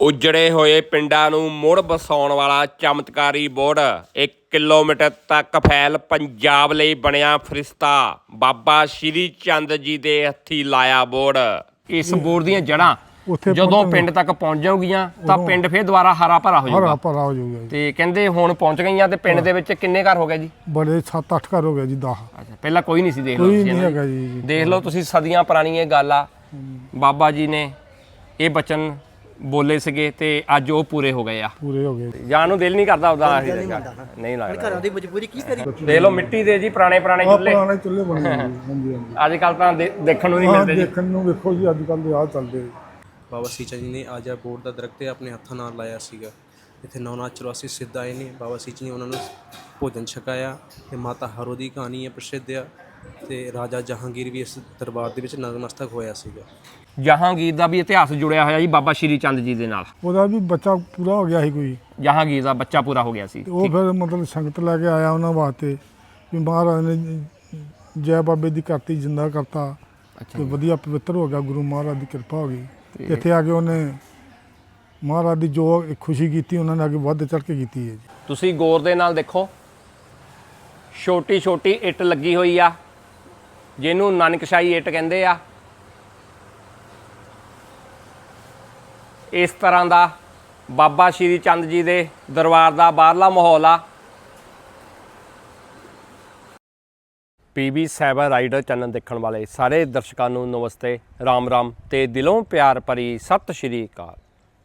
ਉਜੜੇ ਹੋਏ ਪਿੰਡਾਂ ਨੂੰ ਮੁੜ ਵਸਾਉਣ ਵਾਲਾ ਚਮਤਕਾਰੀ ਬੋਰਡ। 1 ਕਿਲੋਮੀਟਰ ਤੱਕ ਫੈਲ ਪੰਜਾਬ ਲਈ ਬਣਿਆ ਫਰਿਸ਼ਤਾ। ਬਾਬਾ ਸ਼੍ਰੀ ਚੰਦ ਜੀ ਦੇ ਹੱਥੀ ਲਾਇਆ ਬੋਰਡ। ਇਸ ਬੋਰਡ ਦੀਆਂ ਉੱਥੇ ਜਦੋਂ ਪਿੰਡ ਤੱਕ ਪਹੁੰਚ ਜਾਊਗੀਆਂ ਤਾਂ ਪਿੰਡ ਫੇਰ ਦੁਬਾਰਾ ਹਰਾ ਭਰਾ ਹੋ ਹਰਾ ਜਾਊਗਾ ਭਰਾ ਹੋ ਜਾਊਗਾ ਜੀ। ਤੇ ਕਹਿੰਦੇ ਹੁਣ ਪਹੁੰਚ ਗਈਆਂ ਤੇ ਪਿੰਡ ਦੇ ਵਿੱਚ ਕਿੰਨੇ ਘਰ ਹੋ ਗਏ ਜੀ? ਬੜੇ 7-8 ਘਰ ਹੋ ਗਿਆ ਜੀ 10 ਅੱਛਾ ਪਹਿਲਾਂ ਕੋਈ ਨਹੀਂ ਸੀ ਦੇਖ ਲਓ ਕੋਈ ਤੁਸੀਂ ਨਹੀਂ ਨਾ। ਹੈਗਾ ਜੀ। ਜੀ। ਦੇਖ ਲਓ ਤੁਸੀਂ ਸਦੀਆਂ ਪੁਰਾਣੀ ਇਹ ਗੱਲ। ਆ ਬਾਬਾ ਜੀ ਨੇ ਇਹ ਬਚਨ ਬੋਲੇ ਸੀਗੇ ਤੇ ਅੱਜ ਉਹ ਪੂਰੇ ਹੋ ਗਏ ਆ। ਪੂਰੇ ਹੋ ਗਏ। ਜਾਣ ਨੂੰ ਦਿਲ ਨਹੀਂ ਕਰਦਾ ਉਹਦਾ ਨਹੀਂ ਲੱਗਦਾ। ਘਰਾਂ ਦੀ ਮਜਬੂਰੀ ਕੀ ਕਰੀ ਦੇਖ ਲਓ ਮਿੱਟੀ ਦੇ ਜੀ ਪੁਰਾਣੇ ਪੁਰਾਣੇ ਆਹ ਚੁੱਲ੍ਹੇ। ਪੁਰਾਣੇ ਚੁੱਲ੍ਹੇ ਬਣੇ ਹੋਏ ਜੀ ਹਾਂਜੀ ਹਾਂਜੀ। ਅੱਜ ਕੱਲ ਤਾਂ ਦੇ- ਦੇਖਣ ਨੂੰ ਨਹੀਂ ਆਹ ਮਿਲਦੇ ਜੀ। ਦੇਖਣ ਨੂੰ ਵੇਖੋ ਜੀ ਅੱਜ ਕੱਲ ਦੇ ਆ ਚੱਲਦੇ ਬਾਬਾ ਸੀਚਾ ਜੀ ਨੇ ਇਹ ਬੋਰਡ ਦਾ ਦਰਖਤ ਆਪਣੇ ਹੱਥਾਂ ਨਾਲ ਲਾਇਆ ਸੀਗਾ। ਇੱਥੇ 984 ਸਿੱਧ ਆਏ ਨੇ। ਬਾਬਾ ਸੀਚਾ ਨੇ ਉਹਨਾਂ ਨੂੰ ਭੋਜਨ ਛਕਾਇਆ ਤੇ ਮਾਤਾ ਹਰੋ ਦੀ ਕਹਾਣੀ ਹੈ ਪ੍ਰਸਿੱਧ ਆ ਤੇ ਰਾਜਾ ਜਹਾਂਗੀਰ ਵੀ ਇਸ ਦਰਬਾਰ ਦੇ ਵਿੱਚ ਨਤਮਸਤਕ ਹੋਇਆ ਸੀਗਾ। ਜਹਾਂਗੀਰ ਦਾ ਵੀ ਇਤਿਹਾਸ ਜੁੜਿਆ ਹੋਇਆ ਜੀ ਬਾਬਾ ਸ਼੍ਰੀ ਚੰਦ ਜੀ ਦੇ ਨਾਲ। ਉਹਦਾ ਵੀ ਬੱਚਾ ਪੂਰਾ ਹੋ ਗਿਆ ਸੀ ਕੋਈ। ਜਹਾਂਗੀਰ ਦਾ ਬੱਚਾ ਪੂਰਾ ਹੋ ਗਿਆ ਸੀ। ਤੇ ਉਹ ਫਿਰ ਮਤਲਬ ਸੰਗਤ ਲੈ ਕੇ ਆਇਆ ਉਹਨਾਂ ਵਾਸਤੇ ਵੀ ਮਹਾਰਾਜ ਨੇ ਜੈ ਬਾਬੇ ਦੀ ਕਰਤੀ ਜਿੰਦਾ ਕਰਤਾ ਤੇ ਵਧੀਆ ਪਵਿੱਤਰ ਹੋ ਗਿਆ ਗੁਰੂ ਮਹਾਰਾਜ ਦੀ ਕਿਰਪਾ ਹੋ ਗਈ। ਤੇ ਇੱਥੇ ਆ ਕੇ ਉਹਨੇ ਮਹਾਰਾਜ ਦੀ ਜੋ ਖੁਸ਼ੀ ਕੀਤੀ ਉਹਨਾਂ ਨੇ ਕੇ ਵੱਧ ਚੜ ਕੇ ਕੀਤੀ ਹੈ ਜੀ। ਤੁਸੀਂ ਗੌਰ ਦੇ ਨਾਲ ਦੇਖੋ ਛੋਟੀ ਛੋਟੀ ਇੱਟ ਲੱਗੀ ਹੋਈ ਆ ਜਿਹਨੂੰ ਨਾਨਕਸ਼ਾਹੀ ਇੱਟ ਕਹਿੰਦੇ ਆ। ਇਸ ਤਰ੍ਹਾਂ ਦਾ ਬਾਬਾ ਸ਼੍ਰੀ ਚੰਦ ਜੀ ਦੇ ਦਰਬਾਰ ਦਾ ਬਾਹਰਲਾ ਮਾਹੌਲ ਆ। ਪੀਬੀ ਸਾਈਬਰ ਰਾਈਡਰ ਚੈਨਲ ਦੇਖਣ ਵਾਲੇ ਸਾਰੇ ਦਰਸ਼ਕਾਂ ਨੂੰ ਨਮਸਤੇ, ਰਾਮ ਰਾਮ ਤੇ ਦਿਲੋਂ ਪਿਆਰ ਭਰੀ ਸਤਿ ਸ਼੍ਰੀ ਅਕਾਲ।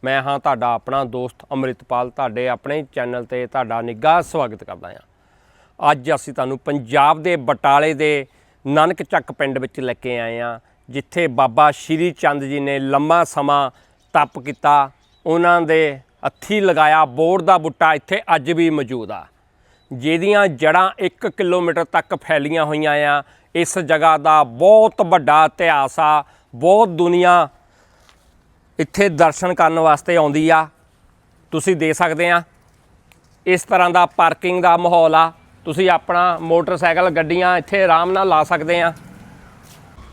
ਮੈਂ ਹਾਂ ਤੁਹਾਡਾ ਆਪਣਾ ਦੋਸਤ ਅੰਮ੍ਰਿਤਪਾਲ, ਤੁਹਾਡੇ ਆਪਣੇ ਚੈਨਲ ਤੇ ਤੁਹਾਡਾ ਨਿੱਘਾ ਸਵਾਗਤ ਕਰਦਾ ਹਾਂ। ਅੱਜ ਅਸੀਂ ਤੁਹਾਨੂੰ ਪੰਜਾਬ ਦੇ ਬਟਾਲੇ ਦੇ ਨਾਨਕ ਚੱਕ ਪਿੰਡ ਵਿੱਚ ਲੈ ਕੇ ਆਏ ਹਾਂ, ਜਿੱਥੇ ਬਾਬਾ ਸ਼੍ਰੀ ਚੰਦ ਜੀ ਨੇ ਲੰਮਾ ਸਮਾਂ ਤਪ ਕੀਤਾ, ਉਹਨਾਂ ਦੇ ਹੱਥੀ ਲਗਾਇਆ ਬੋਰਡ ਦਾ ਬੁੱਟਾ, ਇੱਥੇ ਅੱਜ ਵੀ ਮੌਜੂਦ ਆ। ਜਿਹਦੀਆਂ ਜੜ੍ਹਾਂ 1 ਕਿਲੋਮੀਟਰ ਤੱਕ ਫੈਲੀਆਂ ਹੋਈਆਂ ਆ, ਇਸ ਜਗ੍ਹਾ ਦਾ ਬਹੁਤ ਵੱਡਾ ਇਤਿਹਾਸ ਆ, ਬਹੁਤ ਦੁਨੀਆ ਇੱਥੇ ਦਰਸ਼ਨ ਕਰਨ ਵਾਸਤੇ ਆਉਂਦੀ ਆ। ਤੁਸੀਂ ਦੇ ਸਕਦੇ ਆ, ਇਸ ਤਰ੍ਹਾਂ ਦਾ ਪਾਰਕਿੰਗ ਦਾ ਮਾਹੌਲ ਆ। ਤੁਸੀਂ ਆਪਣਾ ਮੋਟਰਸਾਈਕਲ, ਗੱਡੀਆਂ ਇੱਥੇ ਆਰਾਮ ਨਾਲ ਲਾ ਸਕਦੇ ਆ।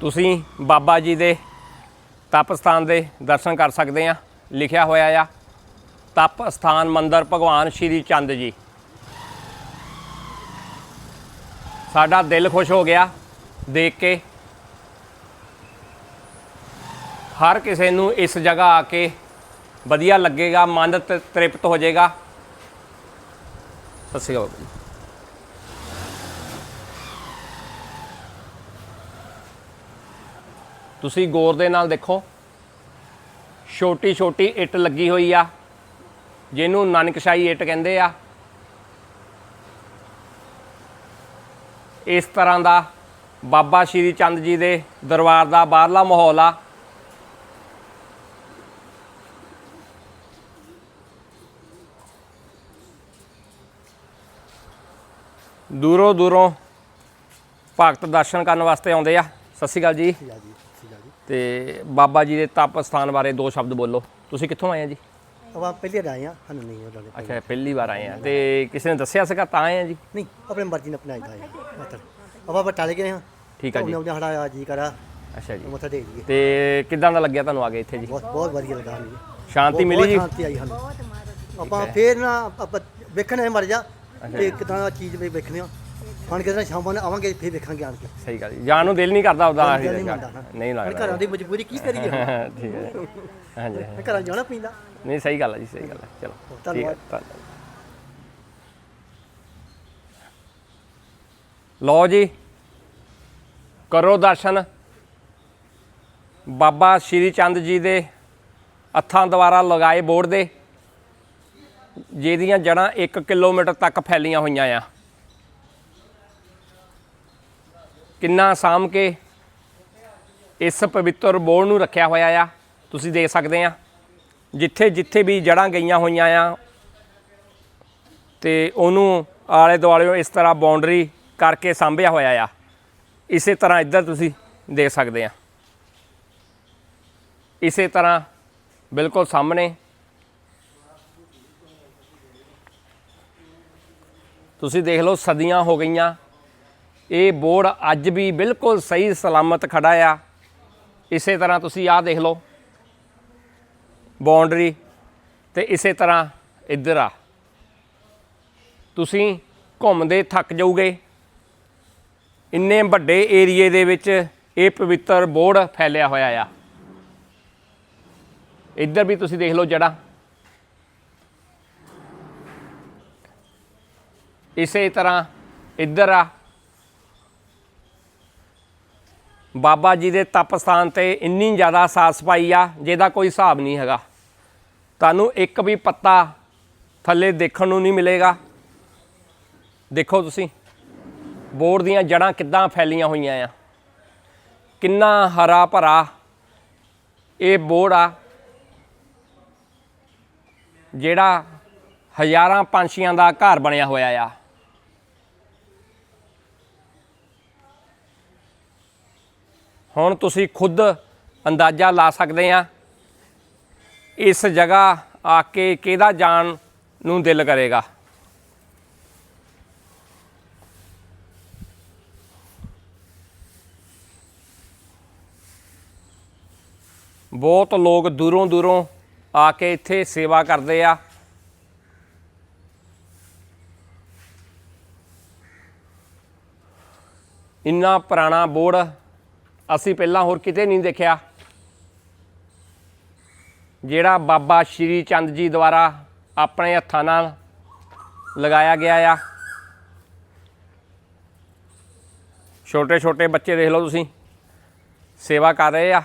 ਤੁਸੀਂ ਬਾਬਾ ਜੀ ਦੇ ਤਪ ਸਥਾਨ ਦੇ ਦਰਸ਼ਨ ਕਰ ਸਕਦੇ ਆ ਲਿਖਿਆ ਹੋਇਆ ਆ, ਤਪ ਸਥਾਨ ਮੰਦਰ ਭਗਵਾਨ ਸ਼੍ਰੀ ਚੰਦ ਜੀ। ਸਾਡਾ ਦਿਲ ਖੁਸ਼ ਹੋ ਗਿਆ ਦੇਖ ਕੇ। ਹਰ ਕਿਸੇ ਨੂੰ ਇਸ ਜਗ੍ਹਾ ਆ ਕੇ ਵਧੀਆ ਲੱਗੇਗਾ, ਮਨ ਤ੍ਰਿਪਤ ਹੋ ਜਾਏਗਾ। ਸਤਿ ਸ਼੍ਰੀ ਅਕਾਲ ਬਾਬਾ ਜੀ ਤੁਸੀਂ ਗੌਰ ਦੇ ਨਾਲ ਦੇਖੋ। ਛੋਟੀ ਛੋਟੀ ਇੱਟ ਲੱਗੀ ਹੋਈ ਆ, ਜਿਹਨੂੰ ਨਾਨਕਸ਼ਾਹੀ ਇੱਟ ਕਹਿੰਦੇ ਆ। ਇਸ ਤਰ੍ਹਾਂ ਦਾ ਬਾਬਾ ਸ਼੍ਰੀ ਚੰਦ ਜੀ ਦੇ ਦਰਬਾਰ ਦਾ ਬਾਹਰਲਾ ਮਾਹੌਲ ਆ। ਦੂਰੋਂ ਦੂਰੋਂ ਭਗਤ ਦਰਸ਼ਨ ਕਰਨ ਵਾਸਤੇ ਆਉਂਦੇ ਆ। ਸਤਿ ਸ਼੍ਰੀ ਅਕਾਲ ਜੀ। ਤੇ ਬਾਬਾ ਜੀ ਦੇ ਤਪ ਸਥਾਨ ਬਾਰੇ ਦੋ ਸ਼ਬਦ ਬੋਲੋ। ਤੁਸੀਂ ਕਿੱਥੋਂ ਆਏ ਆ ਜੀ? ਆਪਾਂ ਪਹਿਲੇ ਵਾਰ ਆਏ ਆ ਸਾਨੂੰ ਨਹੀਂ ਉਹਨਾਂ ਨੇ ਅੱਛਾ ਪਹਿਲੀ ਵਾਰ ਆਏ ਆ। ਤੇ ਕਿਸੇ ਨੇ ਦੱਸਿਆ ਸੀਗਾ ਤਾਂ ਆਏ ਆ ਜੀ? ਨਹੀਂ ਆਪਣੇ ਮਰਜ਼ੀ ਨਾਲ ਆਪਣਾ ਆਇਆ ਮਤਲਬ ਆਪਾਂ ਬਟਾਲੇ ਗਏ ਹਾਂ। ਠੀਕ ਆ ਜੀ। ਉਹਨੇ ਸਾਡਾ ਜੀ ਕਰਾ। ਅੱਛਾ ਜੀ। ਮੱਥਾ ਟੇਕ ਲਈਏ। ਤੇ ਕਿੱਦਾਂ ਦਾ ਲੱਗਿਆ ਤੁਹਾਨੂੰ ਆ ਕੇ ਇੱਥੇ ਜੀ? ਬਹੁਤ ਬਹੁਤ ਵਧੀਆ ਲੱਗਾ ਸਾਨੂੰ। ਸ਼ਾਂਤੀ ਮਿਲੀ ਜੀ? ਸ਼ਾਂਤੀ ਆਈ ਸਾਨੂੰ। ਆਪਾਂ ਫੇਰ ਨਾ ਆਪਾਂ ਵੇਖਣੇ ਮਰ ਜਾ। ਕਿ ਕਿਦਾਂ ਦਾ ਚੀਜ਼ ਵੀ ਵੇਖਣੇ ਆ ਹੁਣ ਕਿਦਾਂ ਸ਼ਾਮਾਂ ਨੂੰ ਆਵਾਂਗੇ ਫੇਰ ਵੇਖਾਂਗੇ ਆਣ ਕੇ। ਸਹੀ ਗੱਲ ਜੀ ਜਾਣ ਨੂੰ ਦਿਲ ਨਹੀਂ ਕਰਦਾ ਉਦਾਂ ਦਿਲ ਨਹੀਂ ਨਾ। ਨਹੀਂ ਹੁਣ ਲੱਗਦਾ ਘਰਾਂ ਦੀ ਮਜਬੂਰੀ ਕੀ ਕਰੀਏ ਠੀਕ ਹੈ। ਹਾਂਜੀ। ਘਰਾਂ ਜਾਣਾ ਪੈਂਦਾ। ਨਹੀਂ ਸਹੀ ਗੱਲ ਹੈ ਜੀ ਸਹੀ ਗੱਲ ਹੈ। ਚਲੋ ਠੀਕ ਹੈ ਧੰਨਵਾਦ। ਧੰਨਵਾਦ। ਲਓ ਜੀ ਕਰੋ ਦਰਸ਼ਨ। ਬਾਬਾ ਸ਼੍ਰੀ ਚੰਦ ਜੀ ਦੇ ਹੱਥਾਂ ਦੁਆਰਾ ਲਗਾਏ ਬੋਰਡ ਦੇ ਜਿਹਦੀਆਂ ਜੜ੍ਹਾਂ 1 ਕਿਲੋਮੀਟਰ ਤੱਕ ਫੈਲੀਆਂ ਹੋਈਆਂ ਆ। ਕਿੰਨਾ ਸਾਂਭ ਕੇ ਇਸ ਪਵਿੱਤਰ ਬੋਰਡ ਨੂੰ ਰੱਖਿਆ ਹੋਇਆ ਆ, ਤੁਸੀਂ ਦੇਖ ਸਕਦੇ ਆ। ਜਿੱਥੇ ਜਿੱਥੇ ਵੀ ਜੜਾਂ ਗਈਆਂ ਹੋਈਆਂ ਆ, ਤੇ ਉਹਨੂੰ ਆਲੇ ਦੁਆਲੇ ਇਸ ਤਰ੍ਹਾਂ ਬਾਉਂਡਰੀ ਕਰਕੇ ਸਾਂਭਿਆ ਹੋਇਆ ਆ। ਇਸੇ ਤਰ੍ਹਾਂ ਇੱਧਰ ਤੁਸੀਂ ਦੇਖ ਸਕਦੇ ਆ। ਇਸੇ ਤਰ੍ਹਾਂ ਬਿਲਕੁਲ ਸਾਹਮਣੇ। ਤੁਸੀਂ ਦੇਖ ਲਓ, ਸਦੀਆਂ ਹੋ ਗਈਆਂ। ਇਹ ਬੋਰਡ ਅੱਜ ਵੀ ਬਿਲਕੁਲ ਸਹੀ ਸਲਾਮਤ ਖੜਾ ਆ। ਇਸੇ ਤਰ੍ਹਾਂ ਤੁਸੀਂ ਆਹ ਦੇਖ ਲਓ। ਬਾਉਂਡਰੀ ਤੇ ਇਸੇ ਤਰ੍ਹਾਂ ਇੱਧਰ ਆ। ਤੁਸੀਂ ਘੁੰਮਦੇ ਥੱਕ ਜਾਓਗੇ। ਇੰਨੇ ਵੱਡੇ ਏਰੀਏ ਦੇ ਵਿੱਚ ਇਹ ਪਵਿੱਤਰ ਬੋਰਡ ਫੈਲਿਆ ਹੋਇਆ ਆ। ਇੱਧਰ ਵੀ ਤੁਸੀਂ ਦੇਖ ਲਓ ਜੜਾ ਇਸੇ ਤਰ੍ਹਾਂ ਇੱਧਰ ਆ। ਬਾਬਾ ਜੀ ਦੇ ਤਪ ਸਥਾਨ ਤੇ ਇੰਨੀ ਜ਼ਿਆਦਾ ਸਾਫ਼ ਸਫ਼ਾਈ ਆ, ਜਿਹਦਾ ਕੋਈ ਹਿਸਾਬ ਨਹੀਂ ਹੈਗਾ। ਤੁਹਾਨੂੰ ਇੱਕ ਵੀ ਪੱਤਾ ਥੱਲੇ ਦੇਖਣ ਨੂੰ ਨਹੀਂ ਮਿਲੇਗਾ। ਦੇਖੋ ਤੁਸੀਂ ਬੋਰਡ ਦੀਆਂ ਜੜਾਂ ਕਿੱਦਾਂ ਫੈਲੀਆਂ ਹੋਈਆਂ ਆ। ਕਿੰਨਾ ਹਰਾ ਭਰਾ ਇਹ ਬੋਰਡ ਆ, ਜਿਹੜਾ ਹਜ਼ਾਰਾਂ ਪੰਛੀਆਂ ਦਾ ਘਰ ਬਣਿਆ ਹੋਇਆ ਆ। ਹੁਣ ਤੁਸੀਂ ਖੁਦ ਅੰਦਾਜ਼ਾ ਲਾ ਸਕਦੇ ਆ। ਇਸ ਜਗ੍ਹਾ ਆ ਕੇ ਕਿਹਦਾ ਜਾਣ ਨੂੰ ਦਿਲ ਕਰੇਗਾ? ਬਹੁਤ ਲੋਕ ਦੂਰੋਂ ਦੂਰੋਂ ਆ ਕੇ ਇੱਥੇ ਸੇਵਾ ਕਰਦੇ ਆ। ਇੰਨਾ ਪੁਰਾਣਾ ਬੋਰਡ ਅਸੀਂ ਪਹਿਲਾਂ ਹੋਰ ਕਿਤੇ ਨਹੀਂ ਦੇਖਿਆ। ਜਿਹੜਾ ਬਾਬਾ ਸ਼੍ਰੀ ਚੰਦ ਜੀ ਦੁਆਰਾ ਆਪਣੇ ਹੱਥਾਂ ਨਾਲ ਲਗਾਇਆ ਗਿਆ ਆ। ਛੋਟੇ ਛੋਟੇ ਬੱਚੇ ਦੇਖ ਲਓ ਤੁਸੀਂ, ਸੇਵਾ ਕਰ ਰਹੇ ਆ।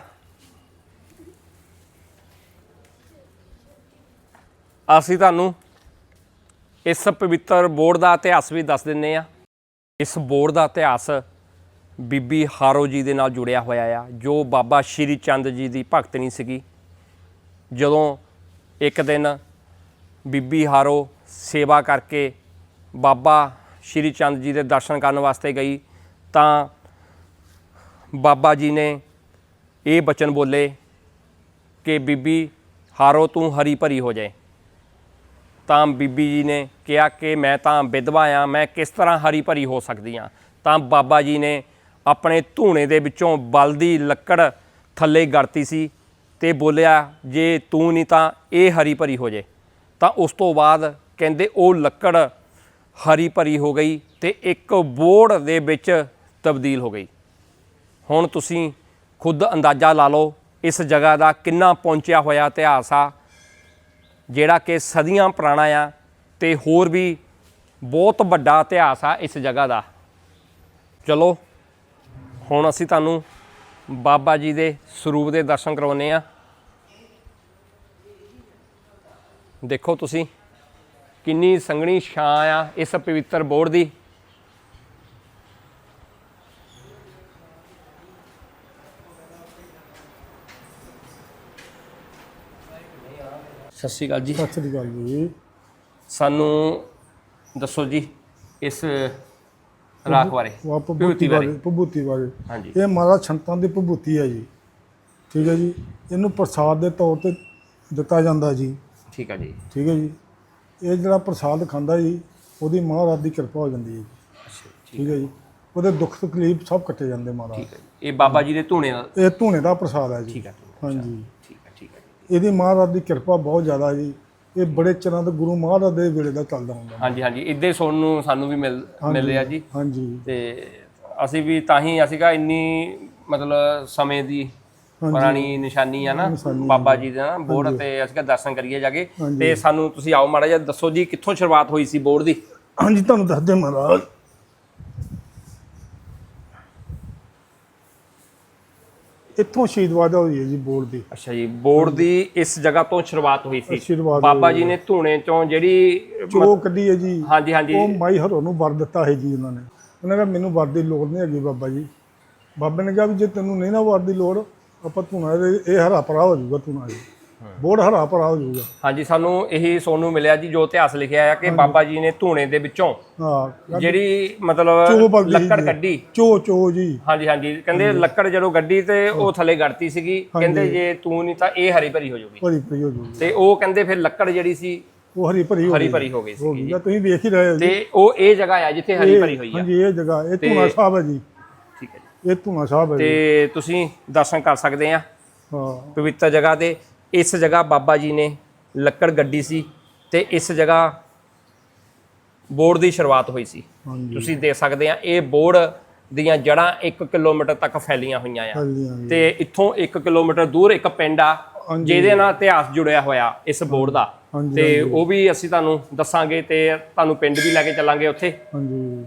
ਅਸੀਂ ਤੁਹਾਨੂੰ ਇਸ ਪਵਿੱਤਰ ਬੋਰਡ ਦਾ ਇਤਿਹਾਸ ਵੀ ਦੱਸ ਦਿੰਨੇ ਆ। ਇਸ ਬੋਰਡ ਦਾ ਇਤਿਹਾਸ ਬੀਬੀ ਹਾਰੋ ਜੀ ਦੇ ਨਾਲ ਜੁੜਿਆ ਹੋਇਆ ਆ, ਜੋ ਬਾਬਾ ਸ਼੍ਰੀ ਚੰਦ ਜੀ ਦੀ ਭਗਤਣੀ ਸੀਗੀ। ਜਦੋਂ ਇੱਕ ਦਿਨ ਬੀਬੀ ਹਾਰੋ ਸੇਵਾ ਕਰਕੇ ਬਾਬਾ ਸ਼੍ਰੀ ਚੰਦ ਜੀ ਦੇ ਦਰਸ਼ਨ ਕਰਨ ਵਾਸਤੇ ਗਈ, ਤਾਂ ਬਾਬਾ ਜੀ ਨੇ ਇਹ ਬਚਨ ਬੋਲੇ ਕਿ ਬੀਬੀ ਹਾਰੋ ਤੂੰ ਹਰੀ ਭਰੀ ਹੋ ਜਾਏ। ਤਾਂ ਬੀਬੀ ਜੀ ਨੇ ਕਿਹਾ ਕਿ ਮੈਂ ਤਾਂ ਵਿਧਵਾ ਆ, ਮੈਂ ਕਿਸ ਤਰ੍ਹਾਂ ਹਰੀ ਭਰੀ ਹੋ ਸਕਦੀ ਆ? ਤਾਂ ਬਾਬਾ ਜੀ ਨੇ ਆਪਣੇ ਧੂਣੇ ਦੇ ਵਿੱਚੋਂ ਬਲਦੀ ਲੱਕੜ ਥੱਲੇ ਗੜਤੀ ਸੀ ਤੇ ਬੋਲਿਆ, ਜੇ ਤੂੰ ਨਹੀਂ ਤਾਂ ਇਹ ਹਰੀ ਭਰੀ ਹੋ ਜੇ। ਤਾਂ ਉਸ ਤੋਂ ਬਾਅਦ ਕਹਿੰਦੇ, ਉਹ ਲੱਕੜ ਹਰੀ ਭਰੀ ਹੋ ਗਈ ਤੇ ਇੱਕ ਬੋੜ ਦੇ ਵਿੱਚ ਤਬਦੀਲ ਹੋ ਗਈ। ਹੁਣ ਤੁਸੀਂ ਖੁਦ ਅੰਦਾਜ਼ਾ ਲਾ ਲਓ, ਇਸ ਜਗ੍ਹਾ ਦਾ ਕਿੰਨਾ ਪਹੁੰਚਿਆ ਹੋਇਆ ਇਤਿਹਾਸ ਆ, ਜਿਹੜਾ ਕਿ ਸਦੀਆਂ ਪੁਰਾਣਾ ਆ ਤੇ ਹੋਰ ਵੀ ਬਹੁਤ ਵੱਡਾ ਇਤਿਹਾਸ ਆ ਇਸ ਜਗ੍ਹਾ ਦਾ। ਚਲੋ ਹੁਣ ਅਸੀਂ ਤੁਹਾਨੂੰ ਬਾਬਾ ਜੀ ਦੇ ਸਰੂਪ ਦੇ ਦਰਸ਼ਨ ਕਰਵਾਉਨੇ ਆ ਦੇਖੋ ਤੁਸੀਂ ਕਿੰਨੀ ਸੰਘਣੀ ਛਾਂ ਆ ਇਸ ਪਵਿੱਤਰ ਬੋਰਡ ਦੀ। ਸਤਿ ਸ਼੍ਰੀ ਅਕਾਲ ਜੀ। ਸਤਿ ਸ੍ਰੀ ਅਕਾਲ ਜੀ। ਸਾਨੂੰ ਦੱਸੋ ਜੀ ਇਸ ਰਾਖ ਬਾਰੇ ਹਾਂਜੀ। ਇਹ ਮਹਾਰਾਜ ਸੰਤਾਂ ਦੀ ਪਬੂਤੀ ਹੈ ਜੀ। ਠੀਕ ਹੈ ਜੀ। ਇਹਨੂੰ ਪ੍ਰਸਾਦ ਦੇ ਤੌਰ ਤੇ ਦਿੱਤਾ ਜਾਂਦਾ ਜੀ। ਠੀਕ ਹੈ ਜੀ। ਠੀਕ ਹੈ ਜੀ। ਇਹ ਜਿਹੜਾ ਪ੍ਰਸਾਦ ਖਾਂਦਾ ਜੀ ਉਹਦੀ ਮਹਾਰਾਜ ਦੀ ਕਿਰਪਾ ਹੋ ਜਾਂਦੀ ਹੈ ਜੀ। ਠੀਕ ਹੈ ਜੀ। ਉਹਦੇ ਦੁੱਖ ਤਕਲੀਫ ਸਭ ਕੱਟੇ ਜਾਂਦੇ ਮਹਾਰਾਜ। ਠੀਕ ਹੈ ਜੀ। ਇਹ ਬਾਬਾ ਜੀ ਦੇ ਧੂਣੇ ਦਾ ਇਹ ਧੂਣੇ ਦਾ ਪ੍ਰਸਾਦ ਹੈ ਜੀ। ਠੀਕ ਹੈ ਹਾਂਜੀ। ਠੀਕ ਹੈ ਠੀਕ ਹੈ। ਇਹਦੀ ਮਹਾਰਾਜ ਦੀ ਕਿਰਪਾ ਬਹੁਤ ਜ਼ਿਆਦਾ ਜੀ। ਇਹ ਬੜੇ ਚਿਰਾਂ ਤੋਂ ਗੁਰੂ ਮਹਾਰਾਜ ਦੇ ਵੇਲੇ ਦਾ ਚੱਲਦਾ ਹੁੰਦਾ। ਹਾਂਜੀ ਹਾਂਜੀ। ਇੱਦੇ ਸੁਣਨ ਨੂੰ ਸਾਨੂੰ ਵੀ ਮਿਲ ਮਿਲ ਰਿਹਾ ਜੀ। ਹਾਂਜੀ। ਤੇ ਅਸੀਂ ਵੀ ਤਾਂ ਹੀ ਅਸੀਂ ਕਹਾ ਇੰਨੀ ਮਤਲਬ ਸਮੇਂ ਦੀ ਪੁਰਾਣੀ ਨਿਸ਼ਾਨੀ ਆ ਨਾ ਬਾਬਾ ਜੀ ਦਾ ਬੋਰਡ ਤੇ ਅਸੀਂ ਕਹਾ ਦਰਸ਼ਨ ਕਰੀਏ ਜਾ ਕੇ। ਤੇ ਸਾਨੂੰ ਤੁਸੀਂ ਆਓ ਮਾੜਾ ਜਿਹਾ ਦੱਸੋ ਜੀ ਕਿੱਥੋਂ ਸ਼ੁਰੂਆਤ ਹੋਈ ਸੀ ਬੋਰਡ ਦੀ? ਹਾਂਜੀ ਤੁਹਾਨੂੰ ਦੱਸਦੇ ਮਹਾਰਾਜ। ਇੱਥੋਂ ਆਸ਼ੀਰਵਾਦ ਹੋਈ ਹੈ ਜੀ ਬੋਲ ਦੀ। ਅੱਛਾ ਜੀ ਬੋਰਡ ਦੀ ਇਸ ਜਗ੍ਹਾ ਤੋਂ ਸ਼ੁਰੂਆਤ ਹੋਈ ਸੀ। ਬਾਬਾ ਜੀ ਨੇ ਧੂਣੇ ਚੋਂ ਜਿਹੜੀ ਚੋ ਕੱਢੀ ਹੈ ਜੀ। ਹਾਂਜੀ ਹਾਂਜੀ। ਉਹ ਮਾਈ ਹਰੋਂ ਨੂੰ ਵਰ ਦਿੱਤਾ ਹੈ ਜੀ ਉਹਨਾਂ ਨੇ। ਉਹਨਾਂ ਨੇ ਮੈਨੂੰ ਵਰ ਦੀ ਲੋੜ ਨਹੀਂ ਹੈਗੀ ਬਾਬਾ ਜੀ। ਬਾਬੇ ਨੇ ਕਿਹਾ ਵੀ ਜੇ ਤੈਨੂੰ ਨਹੀਂ ਨਾ ਵਰ ਦੀ ਲੋੜ ਆਪਾਂ ਧੂਣਾ ਇਹ ਇਹ ਹਰਾ ਭਰਾ ਹੋ ਜਾਊਗਾ ਧੂਣਾ ਜੀ। ਬੋੜ ਹਰਾ ਭਰਾ ਹੋ ਜਾਊਗਾ। ਹਾਂਜੀ ਸਾਨੂੰ ਇਹੀ ਸੁਣਨ ਨੂੰ ਮਿਲਿਆ ਜੀ ਜੋ ਇਤਿਹਾਸ ਲਿਖਿਆ ਹੈ ਕਿ ਬਾਬਾ ਜੀ ਨੇ ਧੂਣੇ ਦੇ ਵਿੱਚੋਂ ਹਾਂ ਜਿਹੜੀ ਚੋ ਮਤਲਬ ਬਲਦੀ ਲੱਕੜ। ਕੱਢੀ। ਚੋ ਚੋ ਜੀ। ਹਾਂਜੀ ਹਾਂਜੀ। ਕਹਿੰਦੇ ਲੱਕੜ ਜਦੋਂ ਗੱਡੀ ਤੇ ਉਹ ਥੱਲੇ ਗੜਤੀ ਸੀਗੀ ਕਹਿੰਦੇ ਜੇ ਤੂੰ ਨਹੀਂ ਤਾਂ ਇਹ ਹਰੀ ਭਰੀ ਹੋ ਜਾਊਗੀ। ਭਰੀ ਭਰੀ ਹੋ ਜਾਊਗੀ। ਤੇ ਉਹ ਕਹਿੰਦੇ ਫਿਰ ਲੱਕੜ ਜਿਹੜੀ ਸੀ ਉਹ ਹਰੀ ਭਰੀ ਹੋ ਹਰੀ ਭਰੀ ਹੋ ਗਈ ਹੋ ਸੀ ਗਈ ਤੁਸੀਂ ਵੇਖ ਹੀ ਰਹੇ ਹੋ ਜੀ। ਤੇ ਉਹ ਇਹ ਜਗ੍ਹਾ ਆ ਜਿੱਥੇ ਹਰੀ ਭਰੀ ਹੋਈ ਆ। ਹਾਂਜੀ ਇਹ ਜਗ੍ਹਾ ਇਹ ਧੂਣਾ ਸਾਹਿਬ ਹੈ ਜੀ। ਠੀਕ ਹੈ ਜੀ। ਇਹ ਧੂਣਾ ਸਾਹਿਬ ਹੈ ਜੀ। ਤੇ ਤੁਸੀਂ ਦਰਸ਼ਨ ਕਰ ਸਕਦੇ ਆ। ਹਾਂ। ਪਵਿੱਤਰ ਜਗ੍ਹਾ ਤੇ। ਇਸ ਜਗ੍ਹਾ ਬਾਬਾ ਜੀ ਨੇ ਲੱਕੜ ਗੱਡੀ ਸੀ ਤੇ ਇਸ ਜਗ੍ਹਾ ਬੋਰਡ ਦੀ ਸ਼ੁਰੂਆਤ ਹੋਈ ਸੀ। ਤੁਸੀਂ ਦੇਖ ਸਕਦੇ ਆ ਇਹ ਬੋਰਡ ਦੀਆਂ ਜੜ੍ਹਾਂ 1 ਕਿਲੋਮੀਟਰ ਤੱਕ ਫੈਲੀਆਂ ਹੋਈਆਂ ਆ। ਤੇ ਇੱਥੋਂ 1 ਕਿਲੋਮੀਟਰ ਦੂਰ ਇੱਕ ਪਿੰਡ ਆ। ਜਿਹਦੇ ਨਾਲ ਇਤਿਹਾਸ ਜੁੜਿਆ ਹੋਇਆ ਇਸ ਬੋਰਡ ਦਾ। ਤੇ ਉਹ ਵੀ ਅਸੀਂ ਤੁਹਾਨੂੰ ਦੱਸਾਂਗੇ ਤੇ ਤੁਹਾਨੂੰ ਪਿੰਡ ਵੀ ਲੈ ਕੇ ਚੱਲਾਂਗੇ ਉੱਥੇ। ਹਾਂਜੀ।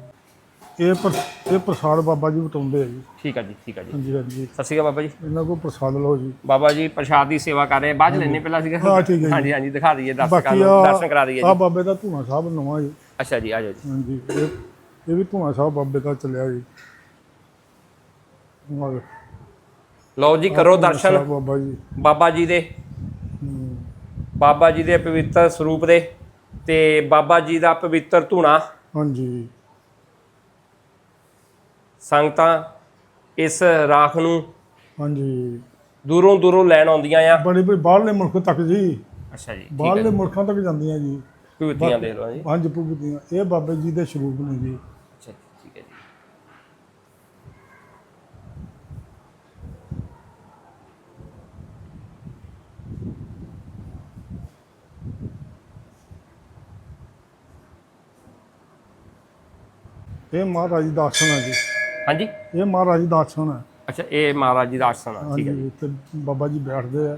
ਇਹ ਪਰ ਇਹ ਪ੍ਰਸਾਦ ਬਾਬਾ ਜੀ ਬਤਾਉਂਦੇ ਆ ਜੀ। ਠੀਕ ਆ ਜੀ ਠੀਕ ਆ ਜੀ। ਹਾਂਜੀ ਹਾਂਜੀ। ਸਤਿ ਸ਼੍ਰੀ ਅਕਾਲ ਬਾਬਾ ਜੀ। ਇਹਨਾਂ ਕੋਲ ਪ੍ਰਸਾਦ ਲਓ ਜੀ। ਬਾਬਾ ਜੀ ਪ੍ਰਸ਼ਾਦ ਦੀ ਸੇਵਾ ਕਰ ਰਹੇ ਆ। ਬਾਅਦ ਚ ਲੈਣੇ ਪਹਿਲਾਂ ਸੀਗਾ। ਹਾਂ, ਠੀਕ ਹੈ ਜੀ। ਹਾਂਜੀ ਹਾਂਜੀ ਦਿਖਾ ਦਈਏ ਦਰਸ਼ਕਾਂ ਬਾਕੀ ਨੂੰ ਆ ਦਰਸ਼ਨ ਕਰਾ ਦਈਏ ਆ ਜੀ ਬਾਬੇ ਦਾ ਧੂਣਾ ਸਾਹਿਬ ਨਵਾਂ ਜੀ। ਅੱਛਾ ਜੀ ਆ ਜਾਓ ਜੀ। ਹਾਂਜੀ ਇਹ ਇਹ ਵੀ ਧੂਣਾ ਸਾਹਿਬ ਬਾਬੇ ਦਾ ਚੱਲਿਆ ਜੀ। ਵਾਹ ਲਓ ਜੀ ਕਰੋ ਦਰਸ਼ਨ। ਬਾਬਾ ਜੀ। ਬਾਬਾ ਜੀ ਦੇ। ਹਮ, ਬਾਬਾ ਜੀ ਦੇ ਪਵਿੱਤਰ ਸਰੂਪ ਦੇ ਤੇ ਬਾਬਾ ਜੀ ਦਾ ਪਵਿੱਤਰ ਧੂਣਾ। ਹਾਂਜੀ। ਸੰਗਤਾਂ ਇਸ ਰਾਖ ਨੂੰ ਹਾਂਜੀ। ਦੂਰੋਂ ਦੂਰੋਂ ਲੈਣ ਆਉਂਦੀਆਂ ਆ। ਬੜੀ ਬੜੀ ਬਾਹਰਲੇ ਮੁਲਕ ਤੱਕ ਜੀ। ਅੱਛਾ ਜੀ ਠੀਕ ਹੈ ਬਾਹਰਲੇ ਮੁਲਕਾਂ ਤੱਕ ਜਾਂਦੀਆਂ ਜੀ। ਭੂਤੀਆਂ ਦੇ ਲਓ ਜੀ। ਪੰਜ ਪੁੱਗਦੀਆਂ ਇਹ ਬਾਬੇ ਜੀ ਦੇ ਸਰੂਪ ਨੇ ਜੀ। ਅੱਛਾ ਠੀਕ ਹੈ ਜੀ। ਇਹ ਮਹਾਰਾਜ ਜੀ ਦਾ ਆਸਣ ਹੈ ਜੀ। ਹਾਂਜੀ? ਇਹ ਮਹਾਰਾਜ ਦਾ ਆਸਣ ਹੈ। ਅੱਛਾ ਇਹ ਮਹਾਰਾਜ ਜੀ ਦਾ ਆਸਣ ਆ। ਠੀਕ ਹੈ ਜੀ। ਹਾਂਜੀ ਤੇ ਬਾਬਾ ਜੀ ਬੈਠਦੇ ਆ।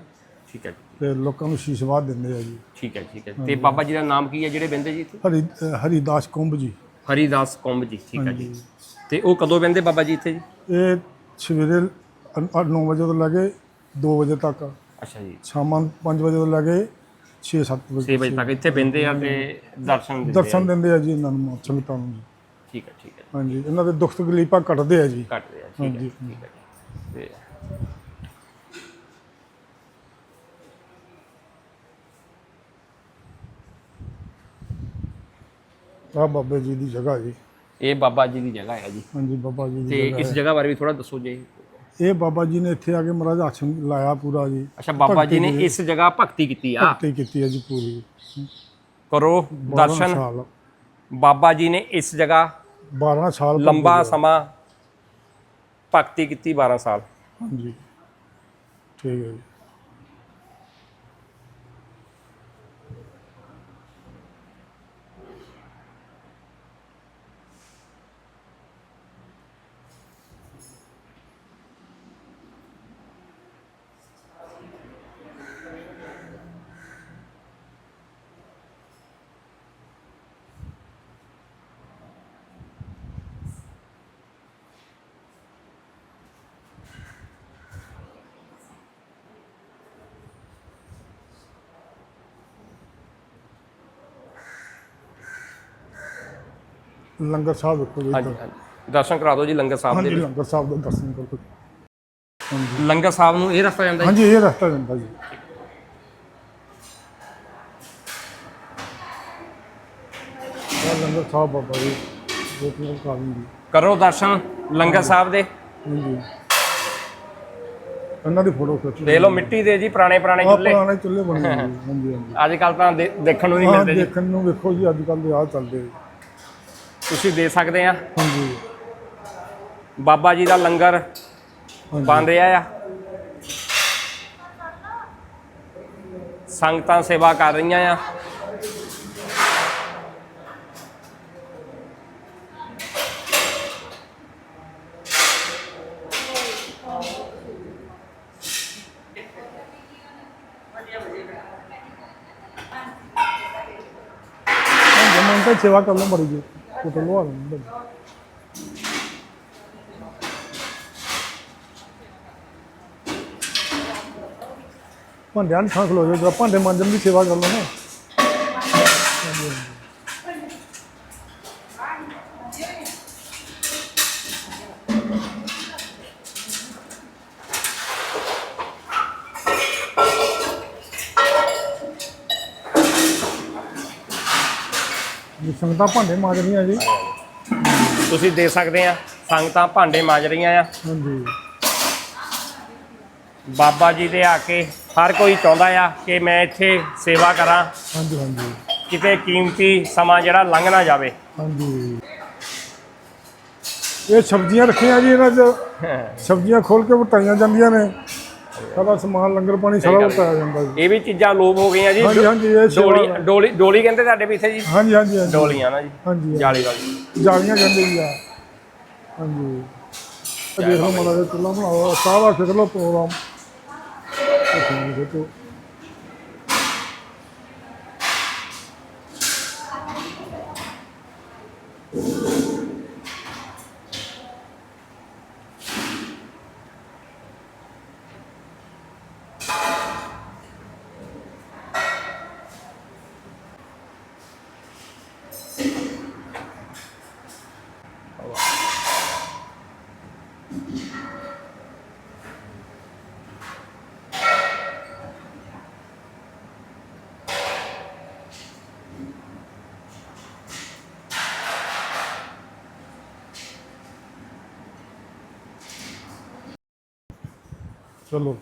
ਠੀਕ ਹੈ ਜੀ। ਤੇ ਲੋਕਾਂ ਨੂੰ ਆਸ਼ੀਰਵਾਦ ਦਿੰਦੇ ਆ ਜੀ। ਠੀਕ ਹੈ ਠੀਕ ਹੈ। ਤੇ ਬਾਬਾ ਜੀ ਦਾ ਨਾਮ ਕੀ ਹੈ ਜਿਹੜੇ ਬੰਦੇ ਜੀ ਇੱਥੇ? ਹਰੀ ਅ, ਹਰੀਦਾਸ ਕੁੰਭ ਜੀ। ਹਰੀਦਾਸ ਕੌਮ ਜੀ ਠੀਕ ਹੈ ਜੀ। ਤੇ ਉਹ ਕਦੋਂ ਬੰਦੇ ਬਾਬਾ ਜੀ ਇੱਥੇ ਜੀ? ਇਹ ਸਵੇਰੇ 9 ਵਜੇ ਤੋਂ ਲੈ ਕੇ 2 ਵਜੇ ਤੱਕ। ਅੱਛਾ ਜੀ। ਸ਼ਾਮਾਂ 5 ਵਜੇ ਤੋਂ ਲੈ ਕੇ 6-7 ਵਜੇ 6 ਵਜੇ ਤੱਕ ਇੱਥੇ ਬੰਦੇ ਆ ਤੇ ਦਰਸ਼ਨ ਦਿੰਦੇ ਦਰਸ਼ਨ ਦਿੰਦੇ ਆ ਜੀ ਇਹਨਾਂ ਨੂੰ ਸੰਗਤਾਂ ਨੂੰ ਜੀ। ਆ। ਠੀਕ ਹੈ ਠੀਕ ਹੈ ਹਾਂਜੀ ਇਹਨਾਂ ਦੇ ਦੁੱਖ ਤਕਲੀਫਾਂ ਕੱਟਦੇ ਆ ਜੀ। ਕੱਟ ਰਿਹਾ ਠੀਕ ਹੈ ਹਾਂਜੀ। ਠੀਕ ਹੈ। ਤੇ ਆ ਬਾਬੇ ਜੀ ਦੀ ਜਗ੍ਹਾ ਜੀ। ਇਹ ਬਾਬਾ ਜੀ ਦੀ ਜਗ੍ਹਾ ਹੈ ਜੀ। ਹਾਂਜੀ ਬਾਬਾ ਜੀ ਦੀ ਤੇ ਜਗ੍ਹਾ ਇਸ। ਜਗ੍ਹਾ ਬਾਰੇ ਵੀ ਥੋੜਾ ਦੱਸੋ ਜੀ। ਇਹ ਬਾਬਾ ਜੀ ਨੇ ਇੱਥੇ ਆ ਕੇ ਮਹਾਰਾਜ ਆਸਣ ਲਾਇਆ ਪੂਰਾ ਜੀ। ਅੱਛਾ ਬਾਬਾ ਜੀ ਨੇ ਇਸ ਜਗ੍ਹਾ ਭਗਤੀ ਕੀਤੀ ਆ। ਭਗਤੀ ਕੀਤੀ ਹੈ ਜੀ ਪੂਰੀ। ਕਰੋ 12 ਦਰਸ਼ਨ। ਸਾਲ ਬਾਬਾ ਜੀ ਨੇ ਇਸ ਜਗ੍ਹਾ 12 ਸਾਲ ਲੰਬਾ ਸਮਾਂ ਭਗਤੀ ਕੀਤੀ 12 ਸਾਲ। ਹਾਂਜੀ। ਠੀਕ ਹੈ ਜੀ। ਲੰਗਰ ਸਾਹਿਬ ਵੇਖੋ ਜੀ ਹਾਂਜੀ ਇੱਧਰ। ਹਾਂਜੀ। ਦਰਸ਼ਨ ਕਰਾ ਦਿਓ ਜੀ ਲੰਗਰ ਸਾਹਿਬ ਹਾਂਜੀ ਦੇ ਲੰਗਰ ਸਾਹਿਬ ਦਾ ਦਰਸ਼ਨ ਕਰੋ। ਲੰਗਰ ਸਾਹਿਬ ਨੂੰ ਇਹ ਰਸਤਾ ਜਾਂਦਾ ਜੀ? ਹਾਂਜੀ ਇਹ ਰਸਤਾ ਜਾਂਦਾ ਜੀ। ਇਹ ਲੰਗਰ ਸਾਹਿਬ ਬਾਬਾ ਜੀ ਜੋ ਕਿ ਕਾਰਨ ਜੀ। ਕਰੋ ਦਰਸ਼ਨ ਲੰਗਰ ਸਾਹਿਬ ਦੇ। ਹਾਂਜੀ। ਇਹਨਾਂ ਦੀ ਫੋਟੋ ਖਿੱਚ ਦੇਖ ਲਓ ਮਿੱਟੀ ਦੇ ਜੀ ਪੁਰਾਣੇ ਪੁਰਾਣੇ ਆ ਚੁੱਲ੍ਹੇ। ਪੁਰਾਣੇ ਚੁੱਲ੍ਹੇ ਬਣੇ ਹੋਏ ਜੀ ਹਾਂਜੀ ਹਾਂਜੀ। ਅੱਜ ਕੱਲ ਤਾਂ ਦੇ- ਦੇਖਣ ਨੂੰ ਨਹੀਂ ਹਾਂ ਮਿਲਦੇ ਜੀ। ਦੇਖਣ ਨੂੰ ਵੇਖੋ ਜੀ ਅੱਜ ਕੱਲ ਦੇ ਆ ਚੱਲਦੇ ਤੁਸੀਂ ਦੇ ਸਕਦੇ ਆ। ਹਾਂਜੀ। ਬਾਬਾ ਜੀ ਦਾ ਲੰਗਰ। ਬਣ ਰਿਹਾ ਆ। ਸੰਗਤਾਂ ਸੇਵਾ ਕਰ ਰਹੀਆਂ ਆ। ਹਾਂ ਜਮਨ ਤਾਂ ਸੇਵਾ ਕਰ ਲਓ ਨੂੰ ਥਾਂ ਖਲੋ ਜਾਓ ਭਾਂਡੇ ਮਾਂਜਣ ਦੀ ਸੇਵਾ ਕਰ ਲਓ ਨਾ। ਜੀ ਸੰਗਤਾਂ ਭਾਂਡੇ ਮਾਂਜ ਰਹੀਆਂ ਜੀ। ਤੁਸੀਂ ਦੇ ਸਕਦੇ ਆ ਸੰਗਤਾਂ ਭਾਂਡੇ ਮਾਂਜ ਰਹੀਆਂ ਆ। ਹਾਂਜੀ। ਬਾਬਾ ਜੀ ਦੇ ਆ ਕੇ ਹਰ ਕੋਈ ਚਾਹੁੰਦਾ ਆ ਕਿ ਮੈਂ ਇੱਥੇ ਸੇਵਾ ਕਰਾਂ। ਹਾਂਜੀ ਹਾਂਜੀ। ਕਿਤੇ ਕੀਮਤੀ ਸਮਾਂ ਜਿਹੜਾ ਲੰਘ ਨਾ ਜਾਵੇ। ਹਾਂਜੀ। ਇਹ ਸਬਜ਼ੀਆਂ ਰੱਖੀਆਂ ਜੀ ਇਹਨਾਂ 'ਚ। ਸਬਜ਼ੀਆਂ ਖੋਲ ਕੇ ਵਟਾਈਆਂ ਜਾਂਦੀਆਂ ਨੇ। ਸਾਰਾ ਸਮਾਨ ਲੰਗਰ ਪਾਣੀ ਸਾਰਾ ਪਾਇਆ ਜਾਂਦਾ ਜੀ। ਇਹ ਵੀ ਚੀਜ਼ਾਂ ਲੋਪ ਹੋ ਗਈਆਂ ਜੀ। ਹਾਂਜੀ, ਹਾਂਜੀ, ਇਹ ਡੋਲੀ। ਡੋਲੀ ਡੋਲੀ ਕਹਿੰਦੇ ਤੁਹਾਡੇ ਵੀ ਇੱਥੇ ਜੀ? ਹਾਂਜੀ ਹਾਂਜੀ ਹਾਂਜੀ। ਡੋਲੀਆਂ ਨਾ ਜੀ। ਹਾਂਜੀ ਜਾਲੀ ਵਾਲੀ। ਜਾਲੀਆਂ ਕਹਿੰਦੇ ਜੀ ਆ। ਹਾਂਜੀ। ਦੇਖ ਲਓ ਮਾੜਾ ਜਿਹਾ ਚੁੱਲ੍ਹਾ ਬਣਾਓ ਸਾਰਾ ਖਿੱਚ ਲਓ ਪ੍ਰੋਗਰਾਮ। ਚਲੋ।